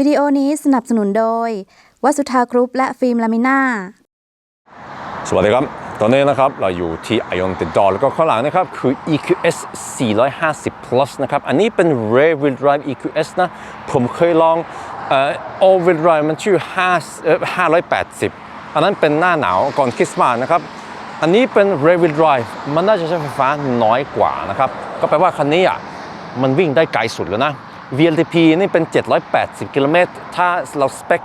วิดีโอนี้สนับสนุนโดย วัสุธากรุ๊ปและฟิล์มลามิน่า สวัสดีครับ ตอนนี้นะครับเราอยู่ที่ Ion t e d o r แล้วก็ข้างหลังนะครับคือ EQS 450 plus นะครับ อันนี้เป็น Rear Wheel Drive EQS นะ ผมเคยลองเอ่อ All Wheel Drive มันชื่อ5เอ่อ580 อันนั้นเป็นหน้าหนาวก่อนคริสต์มาสนะครับ อันนี้เป็น Rear Wheel Drive มันน่าจะใช้ไฟฟ้าน้อยกว่านะครับ ก็แปลว่าคันนี้อะมันวิ่งได้ไกลสุดแล้วนะ VLTP นี่เป็น 780 กิโลเมตร ถ้าเราสเปค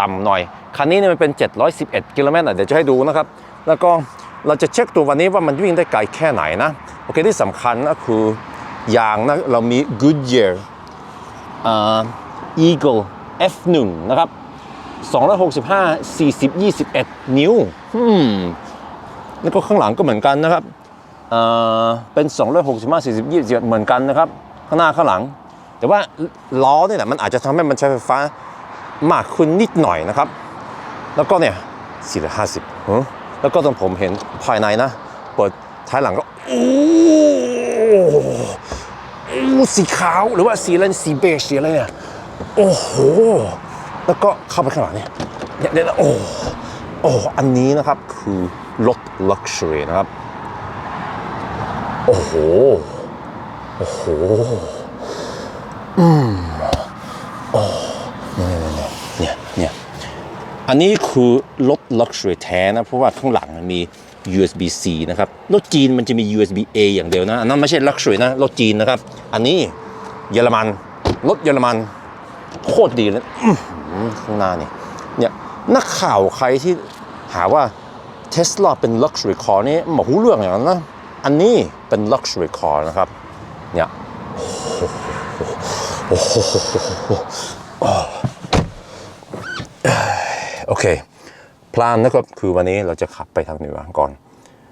ต่ำหน่อย คันนี้นี่มันเป็น 711 กิโลเมตรเดี๋ยวจะให้ดูนะครับ แล้วก็เราจะเช็คตัววันนี้ว่ามันวิ่งได้ไกลแค่ไหนนะ โอเคที่สำคัญก็คือยางนะเรามี Goodyear อ่า Eagle F1 นะครับ 265 40 21 นิ้วอืมแล้วก็ข้างหลังก็เหมือนกันนะครับเอ่อเป็น 265 40 21 เหมือนกันนะครับ ข้างหน้าข้างหลัง แต่ว่าล้อเนี่ยแหละมันอาจจะทำให้มันใช้ไฟฟ้ามากขึ้นนิดหน่อยนะครับ แล้วก็เนี่ย450ฮะแล้วก็ตอนผมเห็นภายในนะ เปิดท้ายหลังก็โอ้โอ้สีขาวหรือว่าสีอะไรสีเบจสีอะไรเนี่ยโอ้โหแล้วก็เข้าไปข้างหลังเนี่ยเนี่ยเนี่ยโอ้โอ้อันนี้นะครับคือรถ luxury นะครับ โอ้โห โอ้โห อืมโอ้เนี่ยเนี่ยเนี่ยอันนี้คือรถ luxury แท้นะ เพราะว่าข้างหลังมี USB-C นะครับ รถจีนมันจะมี USB-A อย่างเดียวนะ อันนั้นไม่ใช่ luxury นะ รถจีนนะครับ อันนี้เยอรมัน รถเยอรมัน โคตรดีเลยข้างหน้านี่เนี่ยนักข่าวใครที่หาว่าเทสลาเป็น luxury car นี่หมาหูเรื่องอย่างนั้นนะ อันนี้เป็น luxury car นะครับ เนี่ยโอ้ โหโอเค พลานนะครับคือวันนี้เราจะขับไปทางเหนือก่อน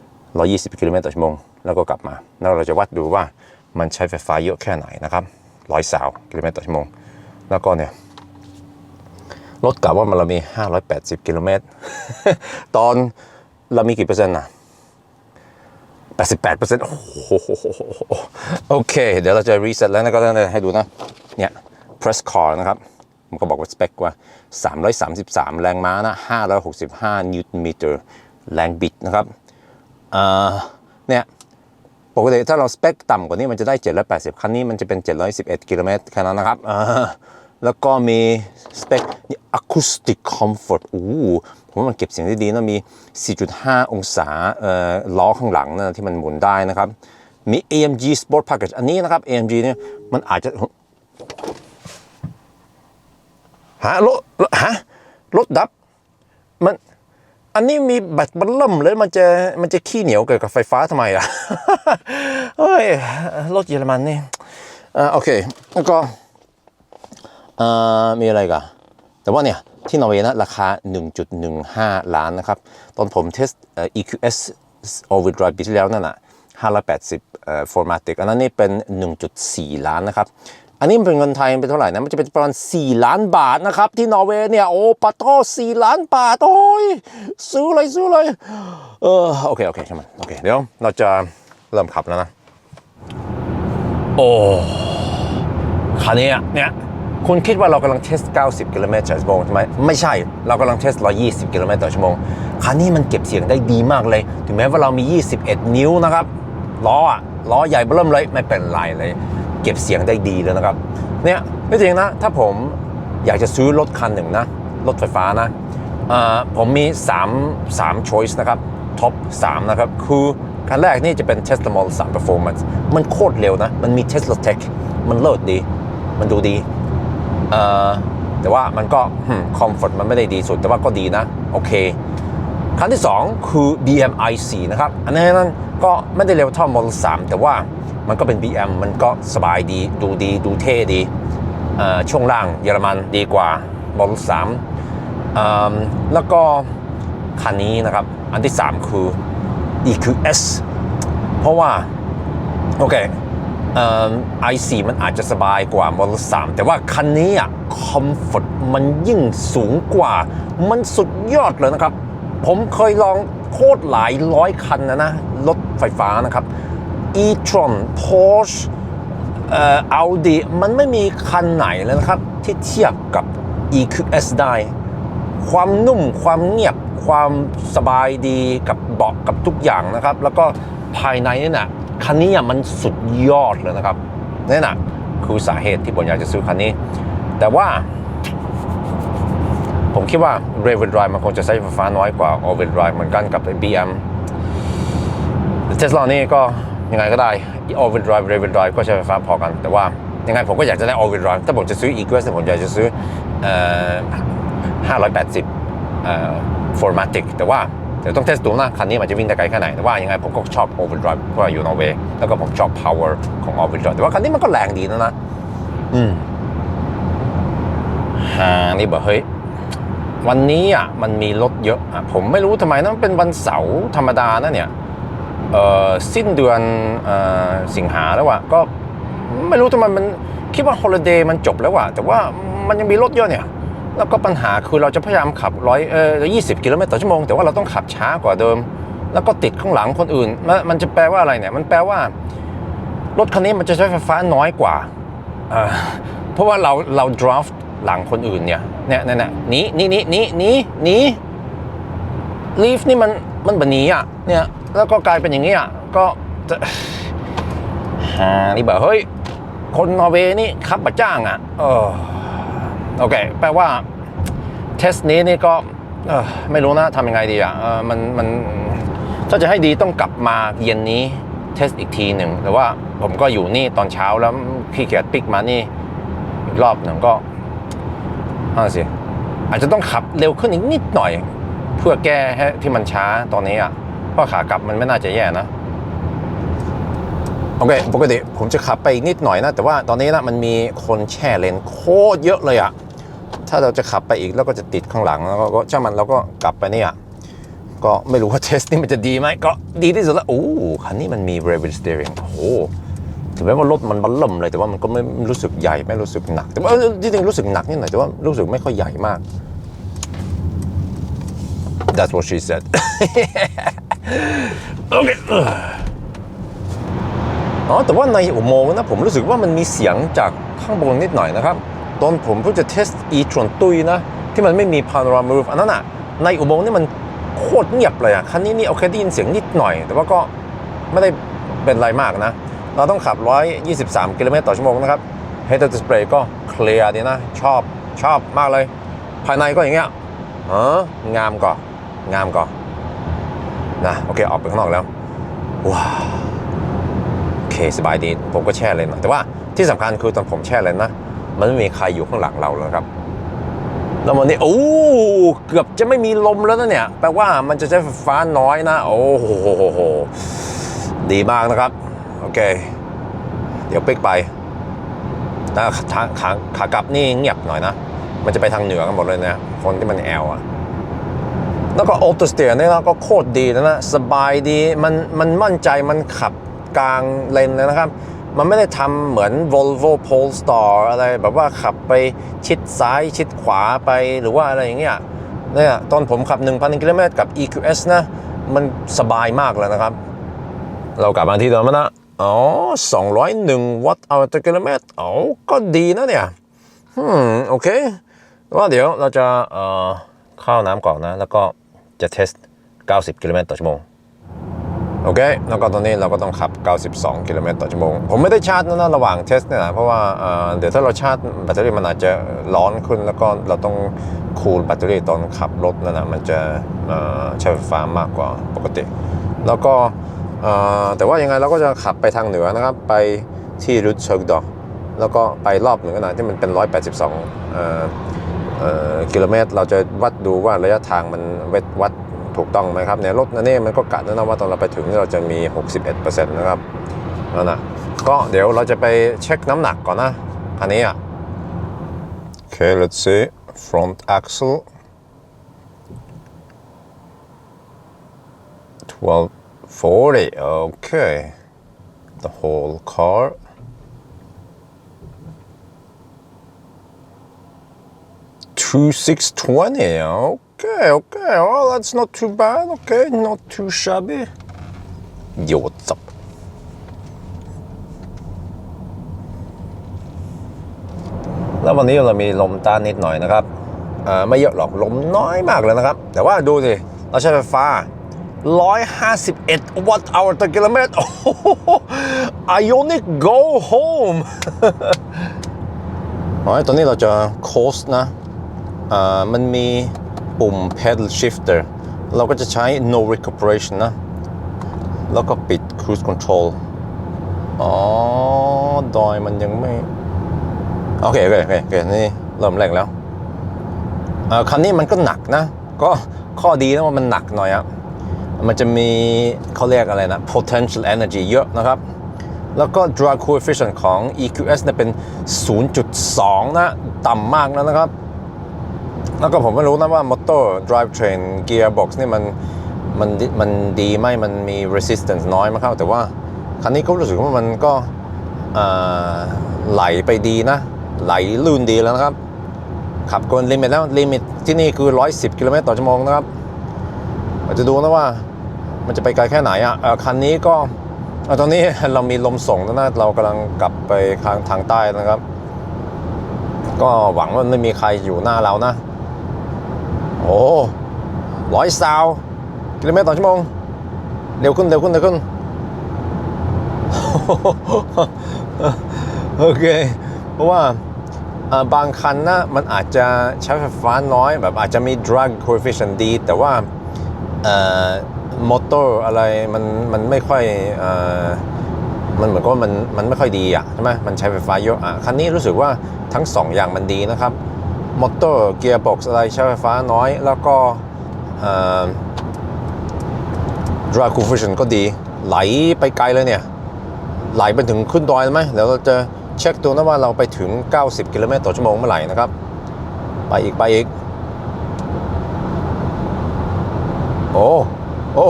120 กิโลเมตรต่อชั่วโมง แล้วก็กลับมา แล้วเราจะวัดดูว่ามันใช้ไฟฟ้าเยอะแค่ไหนนะครับ100สาวกิโลเมตรต่อชั่วโมง แล้วก็เนี่ยรถกลับว่ามันเรามี 580 กิโลเมตร ตอนเรามีกี่เปอร์เซ็นต์นะ 88เปอร์เซ็นต์โอ้โหโอเค เดี๋ยวเราจะรีเซ็ตแล้วนะก็จะให้ดูนะ เนี่ย press car นะครับ มันก็บอกว่าสเปคว่า 333 แรงม้านะ 565 นิวตันเมตร แรงบิดนะครับเนี่ยปกติถ้าเราสเปคต่ำกว่านี้มันจะได้ 780 คันนี้มันจะเป็น 711 กิโลเมตรแค่นั้นนะครับ แล้วก็มีสเปค acoustic comfort โอ้ ผมว่ามันเก็บเสียงได้ดีนะมี 4.5 องศาล้อข้างหลังนะที่มันหมุนได้นะครับ มี AMG Sport Package อันนี้นะครับ AMG เนี่ยมันอาจจะฮะรถรถฮะรถดับมันอันนี้มีแบตบัลลัมเลยมันจะมันจะขี้เหนียวเกี่ยวกับไฟฟ้าทำไมล่ะเฮ้ยรถเยอรมันนี่อ่าโอเคแล้วก็อ่ามีอะไรกันแต่ว่าเนี่ย ที่นอร์เวย์นะราคา 1.15 ล้านนะครับ ตอนผมเทสเอ่อ EQS All-wheel drive ปีที่แล้วนั่นน่ะ580เอ่อ Formatic อันนั้นนี่เป็น 1.4 ล้านนะครับ อันนี้เป็นเงินไทยเป็นเท่าไหร่นะ มันจะเป็นประมาณ 4 ล้านบาทนะครับ ที่นอร์เวย์เนี่ย โอ้ปะโท4ล้านบาท โอ้ย ซื้อเลยซื้อเลย เออ โอเค โอเคใช่ไหมโอเค เดี๋ยวเราจะเริ่มขับแล้วนะ โอ้คันนี้อะเนี่ย คุณคิดว่าเรากำลังเทส 90 กิโลเมตรต่อชั่วโมงใช่ไหมไม่ใช่ เรากำลังเทส 120 กิโลเมตรต่อชั่วโมง คันนี้มันเก็บเสียงได้ดีมากเลย ถึงแม้ว่าเรามี 21 นิ้วนะครับ ล้ออะล้อใหญ่เบิ่มเลย ไม่เป็นไรเลย เก็บเสียงได้ดีเลยนะครับ เนี่ยไม่จริงนะ ถ้าผมอยากจะซื้อรถคันหนึ่งนะ รถไฟฟ้านะ ผมมี 3 3 choice นะครับ ท็อป 3 นะครับ คือคันแรกนี่จะเป็น Tesla Model 3 Performance มันโคตรเร็วนะ มันมี Tesla Tech มันเลิศดี มันดูดี แต่ว่ามันก็คอมฟอร์ตมันไม่ได้ดีสุด แต่ว่าก็ดีนะ โอเค คันที่ 2 คือ BM i4 นะครับ อันนั้นก็ไม่ได้เร็วเท่า Model 3 แต่ว่ามันก็เป็น BM มันก็สบายดีดูดีดูเท่ดีช่วงล่างเยอรมันดีกว่า Model 3เอิ่มแล้วก็คันนี้นะครับ อันที่ 3 คือ EQS เพราะว่า โอเค เอ่อ i4 มันอาจจะสบายกว่า Model 3แต่ว่าคันนี้อะคอมฟอร์ตมันยิ่งสูงกว่า มันสุดยอดเลยนะครับ ผมเคยลองโคตรหลายร้อยคันนะนะ รถไฟฟ้านะครับ e-tron Porsche เอ่อ Audi มันไม่มีคันไหนเลยนะครับ ที่เทียบกับ EQS ได้ ความนุ่มความเงียบความสบายดีกับเบาะกับทุกอย่างนะครับ แล้วก็ภายในนี่นะ คันนี้อะมันสุดยอดเลยนะครับนี่นะคือสาเหตุที่ผมอยากจะซื้อคันนี้ แต่ว่า ผมคิดว่า r a v e n Drive มันคงจะใช้ไฟฟ้าน้อยกว่า All Wheel Drive เหมือนกันกับ BM เทสลานี่ก็ยังไงก็ได้ All Wheel Drive r a v e n Drive ก็ใช้ไฟฟ้าพอกัน แต่ว่ายังไงผมก็อยากจะได้ All Wheel Drive ถ้าผมจะซื้อ e q u s ผมอยากจะซื้อออ580เอ่อ Formatic แต่ว่า ดี๋ยวต้องเทสดูนะคันนี้มันจะวิ่งได้ไกลแค่ไหนแต่ว่ายังไงผมก็ชอบ All Wheel Drive เพราะอยู่นอร์เวย์แล้วก็ผมชอบ power ของ All Wheel Drive แต่ว่าคันนี้มันก็แรงดีนะนะอืมฮานี่บอกเฮ้ยวันนี้อะมันมีรถเยอะอะผมไม่รู้ทำไมนะมันเป็นวันเสาร์ธรรมดานะเนี่ยเอ่อสิ้นเดือนเอ่อสิงหาแล้วอะก็ไม่รู้ทำไมมันคิดว่าฮอลิเดย์มันจบแล้วอะแต่ว่ามันยังมีรถเยอะเนี่ย แล้วก็ปัญหาคือเราจะพยายามขับร้อยเออยี่สิบกิโลเมตรต่อชั่วโมงแต่ว่าเราต้องขับช้ากว่าเดิม แล้วก็ติดข้างหลังคนอื่น มันมันจะแปลว่าอะไรเนี่ย มันแปลว่ารถคันนี้มันจะใช้ไฟฟ้าน้อยกว่า เพราะว่าเราเรา draft หลังคนอื่นเนี่ยเนี่ยเนี่ยเนี่ยนีหนีหนีหนีหนีหนี leaf นี่มันมันแบบนี้อะเนี่ยแล้วก็กลายเป็นอย่างนี้อะก็จะฮานี่แบบเฮ้ยคนนอร์เวย์นี่ขับมาจ้างอะเออ โอเค แปลว่าเทสนี้นี่ก็ไม่รู้นะทำยังไงดีอะมันมันถ้าจะให้ดีต้องกลับมาเย็นนี้เทสอีกทีหนึ่งแต่ว่าผมก็อยู่นี่ตอนเช้าแล้วพี่เกียรปิกมานี่อีกรอบหนึ่งก็นั่นสิอาจจะต้องขับเร็วขึ้นอีกนิดหน่อย เพื่อแก้ให้ที่มันช้าตอนนี้อะเพราะขากลับมันไม่น่าจะแย่นะโอเคปกติผมจะขับไปอีกนิดหน่อยนะ แต่ว่าตอนนี้นะมันมีคนแช่เลนโคตรเยอะเลยอะ ถ้าเราจะขับไปอีกแล้วก็จะติดข้างหลังแล้วก็ช่างมันเราก็กลับไปเนี่ยก็ไม่รู้ว่าเทสนี่มันจะดีไหมก็ดีที่สุดแล้วโอ้คันนี้มันมี rail steering โอ้โหถึงแม้ว่ารถมันบัลล่มเลยแต่ว่ามันก็ไม่รู้สึกใหญ่ไม่รู้สึกหนัก แต่ว่าเออจริงๆรู้สึกหนักนิดหน่อยแต่ว่ารู้สึกไม่ค่อยใหญ่มาก That's what she said โอเคอ๋อแต่ว่าในอุโมงค์นะผมรู้สึกว่ามันมีเสียงจากข้างบนนิดหน่อยนะครับ ตอนผมเพิ่งจะเทส e t r o n ตุยนะ ที่มันไม่มี panorama roof อันนั้นอะในอุโมงค์นี่มันโคตรเงียบเลยอะคันนี้นี่โอเคได้ยินเสียงนิดหน่อย แต่ว่าก็ไม่ได้เป็นไรมากนะ เราต้องขับ 123 กิโลเมตรต่อชั่วโมงนะครับ head up display ก็เคลียร์ดีนะ ชอบชอบมากเลย ภายในก็อย่างเงี้ยเอองามก่อนงามก่อนนะโอเคออกไปข้างนอกแล้วว้าโอเคสบายดีผมก็แช่เลยนะแต่ว่าที่สำคัญคือตอนผมแช่เลยนะ มันไม่มีใครอยู่ข้างหลังเราแล้วครับแล้ววันนี้โอ้เกือบจะไม่มีลมแล้วนะเนี่ย แปลว่ามันจะใช้ไฟฟ้าน้อยนะ โอ้โหดีมากนะครับ โอเค เดี๋ยวปิ๊กไปแล้วทางขาขากลับนี่เงียบหน่อยนะ มันจะไปทางเหนือกันหมดเลยนะ คนที่มันแอลอะแล้วก็ออโตสเตียนี่นะก็โคตรดีแล้วนะ สบายดี มันมันมั่นใจมันขับกลางเลนเลยนะครับ มันไม่ได้ทำเหมือน Volvo Polestar อะไรแบบว่าขับไปชิดซ้ายชิดขวาไปหรือว่าอะไรอย่างเงี้ยเนี่ยตอนผมขับ 1,000 กิโลเมตรกับ EQS นะ มันสบายมากเลยนะครับ เรากลับมาที่เดิมแล้วนะอ๋อ201 วัตต์เอาต่อกิโลเมตรอ๋อก็ดีนะเนี่ยอืมโอเคว่าเดี๋ยวเราจะเอ่อเข้าน้ำก่อนนะ แล้วก็จะเทส 90 กิโลเมตรต่อชั่วโมง โอเค แล้วก็ตอนนี้เราก็ต้องขับ 92 กิโลเมตรต่อชั่วโมง ผมไม่ได้ชาร์จนะนระหว่างเทสเนี่ยนะ เพราะว่าเอ่อเดี๋ยวถ้าเราชาร์จแบตเตอรี่มันอาจจะร้อนขึ้น แล้วก็เราต้องคูลแบตเตอรี่ตอนขับรถนั่นนะมันจะใช้ไฟฟ้ามากกว่าปกติ แล้วก็แต่ว่ายังไงเราก็จะขับไปทางเหนือนะครับ ไปที่รุดเชิงดอกแล้วก็ไปรอบหนึ่งขนาดที่มันเป็น 182เอ่อเอ่อกิโลเมตร เราจะวัดดูว่าระยะทางมันเวทวัด ถูกต้องไหมครับเนี่ยรถนันนี่มันก็กะแล้วนะว่าตอนเราไปถึงเราจะมี 61%นะครับนั่นนะก็เดี๋ยวเราจะไปเช็คน้ำหนักก่อนนะอันนี้อะ Okay let's see front axle 1240 okay the whole car two six twenty. Okay, okay. Well, that's not too bad. Okay, not too shabby. Yo, what's up? แล้ววันนี้เรามีลมต้านนิดหน่อยนะครับอ่อไม่เยอะหรอกลมน้อยมากเลยนะครับ แต่ว่าดูสิเราใช้ไฟฟ้า 151 วัตต์ต่อกิโลเมตรโอ้โห Ionic go home อ๋อตอนนี้เราจะโคสนะอ่ามันมี ปุ่ม pedal shifter เราก็จะใช้ no recuperation นะ แล้วก็ปิด cruise control อ๋อ ดอยมันยังไม่ โอเค โอเค โอเค นี่เริ่มแรงแล้วคันนี้มันก็หนักนะ ก็ข้อดีนะว่ามันหนักหน่อยอะมันจะมีเขาเรียกอะไรนะ potential energy เยอะนะครับ แล้วก็ drag coefficient ของ EQS เนี่ยเป็น 0.2 นะ ต่ำมากแล้วนะครับ แล้วก็ผมไม่รู้นะว่า motor drive train gearbox นี่มันมันมันดีไหมมันมี resistance น้อยมากครับแต่ว่าคันนี้ก็รู้สึกว่ามันก็ไหลไปดีนะ ไหลลื่นดีแล้วนะครับ ขับเกินลิมิตแล้วลิมิตที่นี่คือ 110 กิโลเมตรต่อชั่วโมงนะครับเราจะดูนะว่ามันจะไปไกลแค่ไหนอะอ่อคันนี้ก็ตอนนี้เรามีลมส่งนะเรากำลังกลับไปทางทางใต้นะครับ ก็หวังว่าไม่มีใครอยู่หน้าเรานะ โอ้ร้อยซาวกิโลเมตรต่อชั่วโมง เร็วขึ้นเร็วขึ้นเร็วขึ้น โอเค เพราะว่าบางคันนะมันอาจจะใช้ไฟฟ้าน้อยแบบอาจจะมี drag coefficient ดี แต่ว่าเอ่อมอเตอร์อะไรมันมันไม่ค่อยเอ่อมันเหมือนกับมันมันไม่ค่อยดีอะใช่ไหมมันใช้ไฟฟ้าเยอะอะคันนี้รู้สึกว่าทั้งสองอย่างมันดีนะครับ มอเตอร์เกียร์บ็อกซ์อะไรใช้ไฟฟ้าน้อย แล้วก็เอ่อ drag coefficient ก็ดีไหลไปไกลเลยเนี่ย ไหลไปถึงขึ้นดอยไหมเดี๋ยวเราจะเช็คตัวนะว่าเราไปถึง 90 กิโลเมตรต่อชั่วโมงเมื่อไหร่นะครับ ไปอีกไปอีก โอ้ โอ้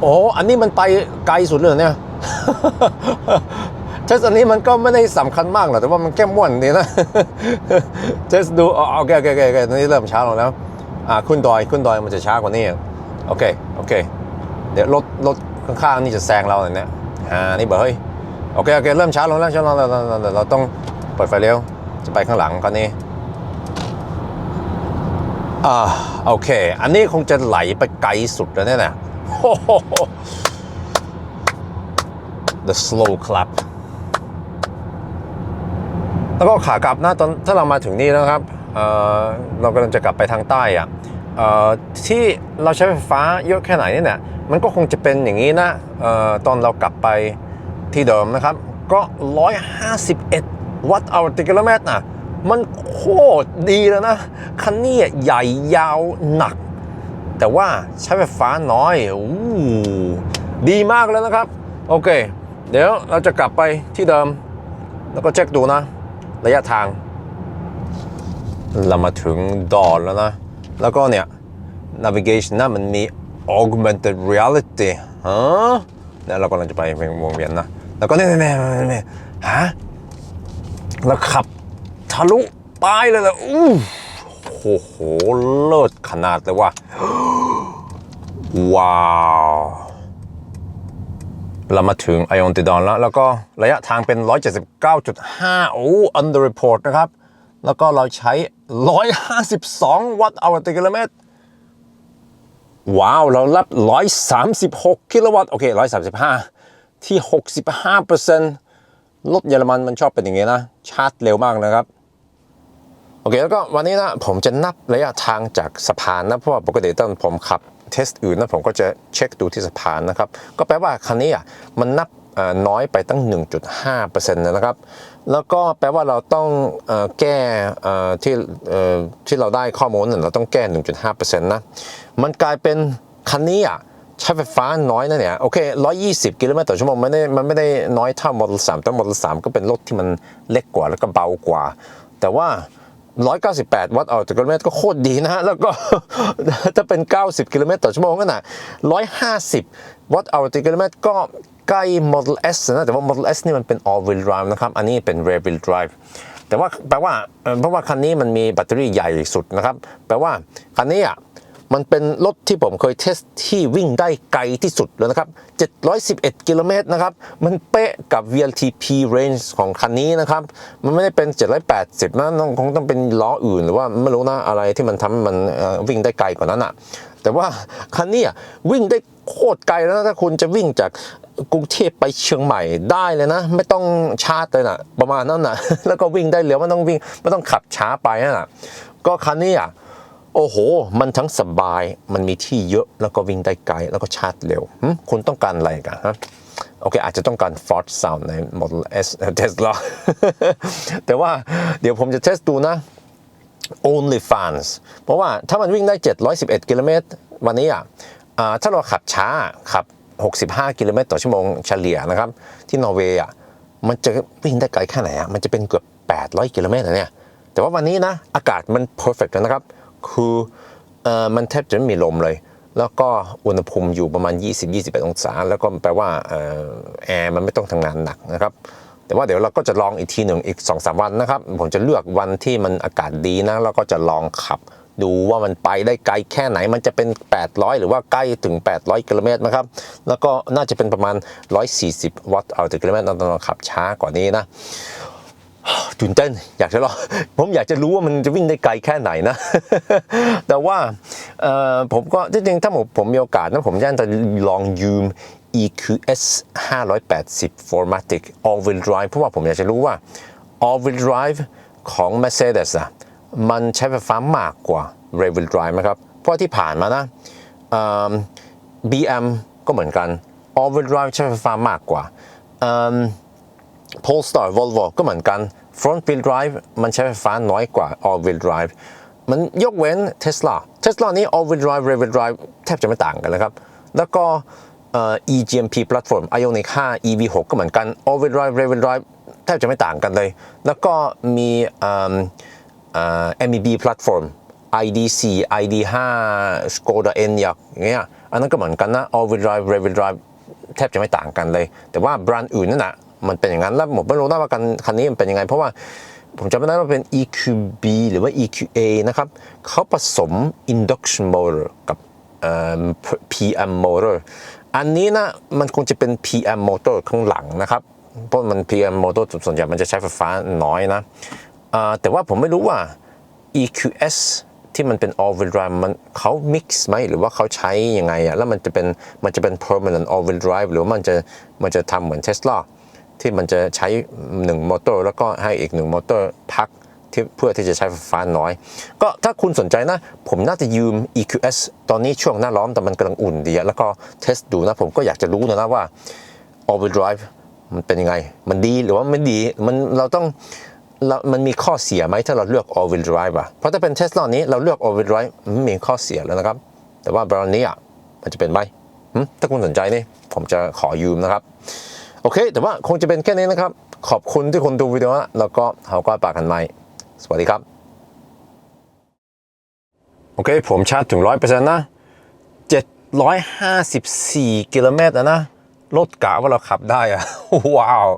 โอ้ อันนี้มันไปไกลสุดเลยเนี่ย เทสอันนี้มันก็ไม่ได้สำคัญมากหรอกแต่ว่ามันแก้ม่วนดีนะเทสดูโอเคโอเคโอเคโอเคตอนนี้เริ่มช้าลงแล้วอ่าขึ้นดอยขึ้นดอยมันจะช้ากว่านี้โอเคโอเค เดี๋ยวรถรถข้างๆนี่จะแซงเราเลยนี่ยอ่านี่บอกเฮ้ยโอเคโอเคเริ่มช้าลงแล้วช้าลงแล้วเราเราเราต้องเปิดไฟเลี้ยวจะไปข้างหลังคันนี้อ่าโอเค อันนี้คงจะไหลไปไกลสุดแล้วเนี่ยนะ The slow clap แล้วก็ขากลับนะตอนถ้าเรามาถึงนี่นะครับเเรากำลังจะกลับไปทางใต้อะออที่เราใช้ไฟฟ้าเยอะแค่ไหนเนี่ยมันก็คงจะเป็นอย่างนี้นะออตอนเรากลับไปที่เดิมนะครับ ก็ 151 วัตต์ต่อกิโลเมตรนะมันโคตรดีแล้วนะ คันนี้ใหญ่ยาวหนัก แต่ว่าใช้ไฟฟ้าน้อยอดีมากแล้วนะครับ โอเค เดี๋ยวเราจะกลับไปที่เดิม แล้วก็เช็คดูนะ ระยะทาง เรามาถึงดอนแล้วนะ แล้วก็เนี่ย navigation นะมันมี augmented reality ฮะเนี่ยเรากำลังจะไปวงเวียนนะ แล้วก็เนี่ยเนี่ยเนี่ยเนี่ยฮะเราขับทะลุป้ายเลยเหรออู้โอ้โห เลิศขนาดเลยว่ะว้าว เรามาถึงไอออนติดอนแล้ว แล้วก็ระยะทางเป็น 179.5 โอ้ under report นะครับ แล้วก็เราใช้ 152 วัตต์ต่อกิโลเมตร ว้าว เรารับ 136 กิโลวัตต์ โอเค 135 ที่ 65%รถเยอรมันมันชอบเป็นอย่างงี้นะ ชาร์จเร็วมากนะครับโอเคแล้วก็วันนี้นะผมจะนับระยะทางจากสะพานนะเพราะว่าปกติตอนผมขับ เทสอื่นนะผมก็จะเช็คดูที่สะพานนะครับ ก็แปลว่าคันนี้อะมันนับน้อยไปตั้ง 1.5%นะครับ แล้วก็แปลว่าเราต้องอแก้ที่ที่เราได้ข้อมูลน่ะเราต้องแก้ 1.5%นะ มันกลายเป็นคันนี้อะใช้ไฟฟ้าน้อยนะเนี่ยโอเค 120 กิโลเมตรต่อชั่วโมงมันไม่ได้มันไม่ได้น้อยเท่า Model 3แต่ Model 3ก็เป็นรถที่มันเล็กกว่าแล้วก็เบากว่า แต่ว่า 198 วัตต์ต่อกิโลเมตรก็โคตรดีนะฮะ แล้วก็ถ้าเป็น 90 กิโลเมตรต่อชั่วโมงก็น่ะ150 วัตต์ต่อกิโลเมตรก็ใกล้ Model S นะแต่ว่า Model S นี่มันเป็น all wheel drive นะครับ อันนี้เป็น rear wheel drive แต่ว่าแปลว่าเอ่อเพราะว่าคันนี้มันมีแบตเตอรี่ใหญ่สุดนะครับ แปลว่าคันนี้อะ มันเป็นรถที่ผมเคยเทสที่วิ่งได้ไกลที่สุดเลยนะครับ 711 กิโลเมตรนะครับ มันเป๊ะกับ VLTP range ของคันนี้นะครับ มันไม่ได้เป็น 780 นะต้องคงต้องเป็นล้ออื่นหรือว่าไม่รู้นะอะไรที่มันทำมันวิ่งได้ไกลกว่านั้นอะแต่ว่าคันนี้วิ่งได้โคตรไกลแล้วนะถ้าคุณจะวิ่งจากกรุงเทพไปเชียงใหม่ได้เลยนะ ไม่ต้องชาร์จเลยนะประมาณนั้นนะแล้วก็วิ่งได้เร็วไม่ต้องวิ่งไม่ต้องขับช้าไปนะก็คันนี้อะ โอ้โห มันทั้งสบาย มันมีที่เยอะ แล้วก็วิ่งได้ไกล แล้วก็ชาร์จเร็ว คุณต้องการอะไรกันฮะ โอเค อาจจะต้องการ Ford Sound ใน Model S Tesla แต่ว่าเดี๋ยวผมจะเทสดูนะ only fans เพราะว่าถ้ามันวิ่งได้ 711 กิโลเมตรวันนี้อะถ้าเราขับช้า ขับ 65 กิโลเมตรต่อชั่วโมงเฉลี่ยนะครับ ที่นอร์เวย์อะ มันจะวิ่งได้ไกลแค่ไหนอะ มันจะเป็นเกือบ 800 กิโลเมตรเนี่ย แต่ว่าวันนี้นะ อากาศมัน perfect นะครับ คืออมันแทบจะไม่มีลมเลย แล้วก็อุณหภูมิอยู่ประมาณ 20-21 องศา แล้วก็แปลว่าอแอร์มันไม่ต้องทำงานหนักนะครับแต่ว่าเดี๋ยวเราก็จะลองอีกทีหนึ่งอีก2อสวันนะครับ ผมจะเลือกวันที่มันอากาศดีนะ แล้วก็จะลองขับ ดูว่ามันไปได้ไกลแค่ไหนมันจะเป็น 800 หรือว่าใกล้ถึง 800 กิโลเมตรนะครับ แล้วก็น่าจะเป็นประมาณ 140 วัตต์เอาต่อกิโลเมตรตอนเราขับช้ากว่านี้นะ ตื่นเต้นอยากจะลองผมอยากจะรู้ว่ามันจะวิ่งได้ไกลแค่ไหนนะ แต่ว่าผมก็จริงๆถ้าผมผมมีโอกาสนะผมอยากจะลองยืม EQS 580 Formatic All Wheel Drive เพราะว่าผมอยากจะรู้ว่า All Wheel Drive ของ Mercedes อะมันใช้ไฟฟ้ามากกว่า Rear Wheel Drive นะครับ เพราะที่ผ่านมานะ BM ก็เหมือนกัน All Wheel Drive ใช้ไฟฟ้ามากกว่า Polestar Volvo ก็เหมือนกัน Front Wheel Drive มันใช้ไฟฟ้าน้อยกว่า All Wheel Drive มันยกเว้น Tesla Tesla นี้ All Wheel Drive Rear Wheel Drive แทบจะไม่ต่างกันเลยครับ แล้วก็ eGMP Platform Ioniq 5 EV6 ก็เหมือนกัน All Wheel Drive Rear Wheel Drive แทบจะไม่ต่างกันเลย แล้วก็มี MEB Platform ID4 ID5 Skoda Enyaq อย่างเงี้ยอันนั้นก็เหมือนกันนะ All Wheel Drive Rear Wheel Drive แทบจะไม่ต่างกันเลย แต่ว่าแบรนด์อื่นนั่นนะ มันเป็นอย่างนั้นแล้วผมไม่รู้นะว่ากันคันนี้มันเป็นยังไง เพราะว่าผมจำไม่ได้ว่าเป็น EQB หรือว่า EQA นะครับเขาผสม induction motor กับ PM motor อันนี้นะมันคงจะเป็น PM motor ข้างหลังนะครับเพราะมัน PM motor ส่วนใหญ่มันจะใช้ไฟฟ้าน้อยนะแต่ว่าผมไม่รู้ว่า EQS ที่มันเป็น all wheel drive มันเขา mix ไหมหรือว่าเขาใช้ยังไงอะแล้วมันจะเป็นมันจะเป็น permanent all wheel drive หรือว่ามันจะมันจะทำเหมือน Tesla ที่มันจะใช้หนึ่งมอเตอร์ แล้วก็ให้อีกหนึ่งมอเตอร์พักเพื่อที่จะใช้ไฟฟ้าน้อย ก็ถ้าคุณสนใจนะ ผมน่าจะยืม EQS ตอนนี้ช่วงหน้าร้อนแต่มันกำลังอุ่นดี แล้วก็เทสดูนะ ผมก็อยากจะรู้นะว่า all wheel drive มันเป็นยังไง มันดีหรือว่าไม่ดี มันเราต้องเรามันมีข้อเสียไหมถ้าเราเลือก all wheel drive อะเพราะถ้าเป็น Tesla นี้เราเลือก all wheel drive มันมีข้อเสียแล้วนะครับ แต่ว่าแบรนด์นี้อะมันจะเป็นไหมถ้าคุณสนใจนี่ผมจะขอยืมนะครับ โอเค แต่ว่าคงจะเป็นแค่นี้นะครับ ขอบคุณที่คุณดูวิดีโอแล้วก็เขาก็ปากกันไหม่สวัสดีครับ โอเค ผมชาร์จถึงร้อยเปอร์เซ็นต์นะเจ็ดร้อยห้าสิบสี่กิโลเมตรนะ รถกะว่าเราขับได้อะว้าว